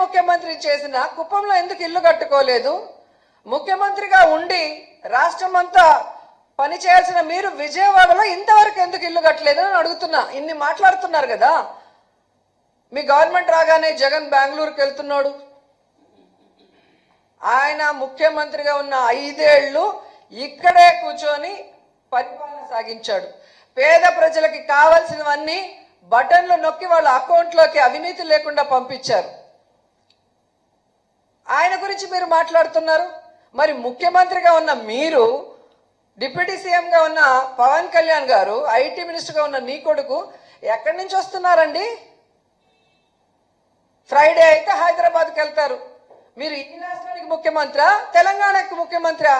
ముఖ్యమంత్రి చేసిన కుప్పంలో ఎందుకు ఇల్లు కట్టుకోలేదు? ముఖ్యమంత్రిగా ఉండి రాష్ట్రం అంతా పని చేయాల్సిన మీరు విజయవాడలో ఇంతవరకు ఎందుకు ఇల్లు కట్టలేదు అని అడుగుతున్నా. ఇన్ని మాట్లాడుతున్నారు కదా. మీ గవర్నమెంట్ రాగానే జగన్ బెంగళూరుకి వెళ్తున్నాడు. ఆయన ముఖ్యమంత్రిగా ఉన్న ఐదేళ్ళు ఇక్కడే కూర్చొని పరిపాలన సాగించాడు. పేద ప్రజలకి కావాల్సినవన్నీ బటన్లు నొక్కి వాళ్ళ అకౌంట్లోకి అవినీతి లేకుండా పంపించారు. గురించి మీరు మాట్లాడుతున్నారు? మరి ముఖ్యమంత్రిగా ఉన్న మీరు డిప్యూటీ సీఎంగా ఉన్న పవన్ కళ్యాణ్ గారు ఐటీ మినిస్టర్గా ఉన్న నీ కొడుకు ఎక్కడి నుంచి వస్తున్నారండి? ఫ్రైడే అయితే హైదరాబాద్కి వెళ్తారు. మీరు ఈ రాష్ట్రానికి ముఖ్యమంత్రి? తెలంగాణకి ముఖ్యమంత్రి?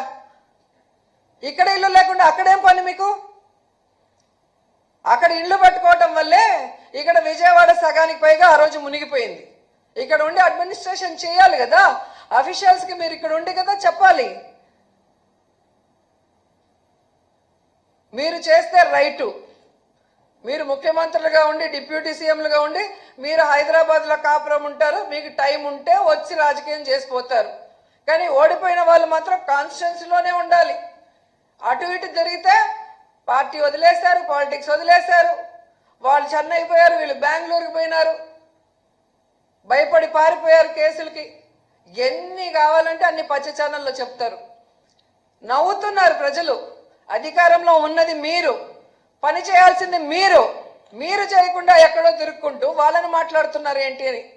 ఇక్కడ ఇల్లు లేకుండా అక్కడేం పని మీకు? అక్కడ ఇల్లు పట్టుకోవటం వల్లే ఇక్కడ విజయవాడ సగానికి పైగా ఆ రోజు మునిగిపోయింది. ఇక్కడ ఉండి అడ్మినిస్ట్రేషన్ చేయాలి కదా. అఫీషియల్స్కి మీరు ఇక్కడ ఉండి కదా చెప్పాలి. మీరు చేస్తే రైటు. మీరు ముఖ్యమంత్రులుగా ఉండి డిప్యూటీ సీఎంలుగా ఉండి మీరు హైదరాబాద్లో కాపురం ఉంటారు మీకు టైం ఉంటే వచ్చి రాజకీయం చేసిపోతారు. కానీ ఓడిపోయిన వాళ్ళు మాత్రం కాన్స్టిట్యున్సీలోనే ఉండాలి. అటు ఇటు జరిగితే పార్టీ వదిలేశారు పాలిటిక్స్ వదిలేశారు. వాళ్ళు చెన్నై పోయారు వీళ్ళు బెంగళూరుకి పోయినారు. భయపడి పారిపోయారు కేసులకి. ఎన్ని కావాలంటే అన్ని పచ్చ ఛానల్లో చెప్తారు. నవ్వుతున్నారు ప్రజలు. అధికారంలో ఉన్నది మీరు. పని చేయాల్సింది మీరు. మీరు చేయకుండా ఎక్కడో తిరుక్కుంటూ వాళ్ళని మాట్లాడుతున్నారు ఏంటి అని.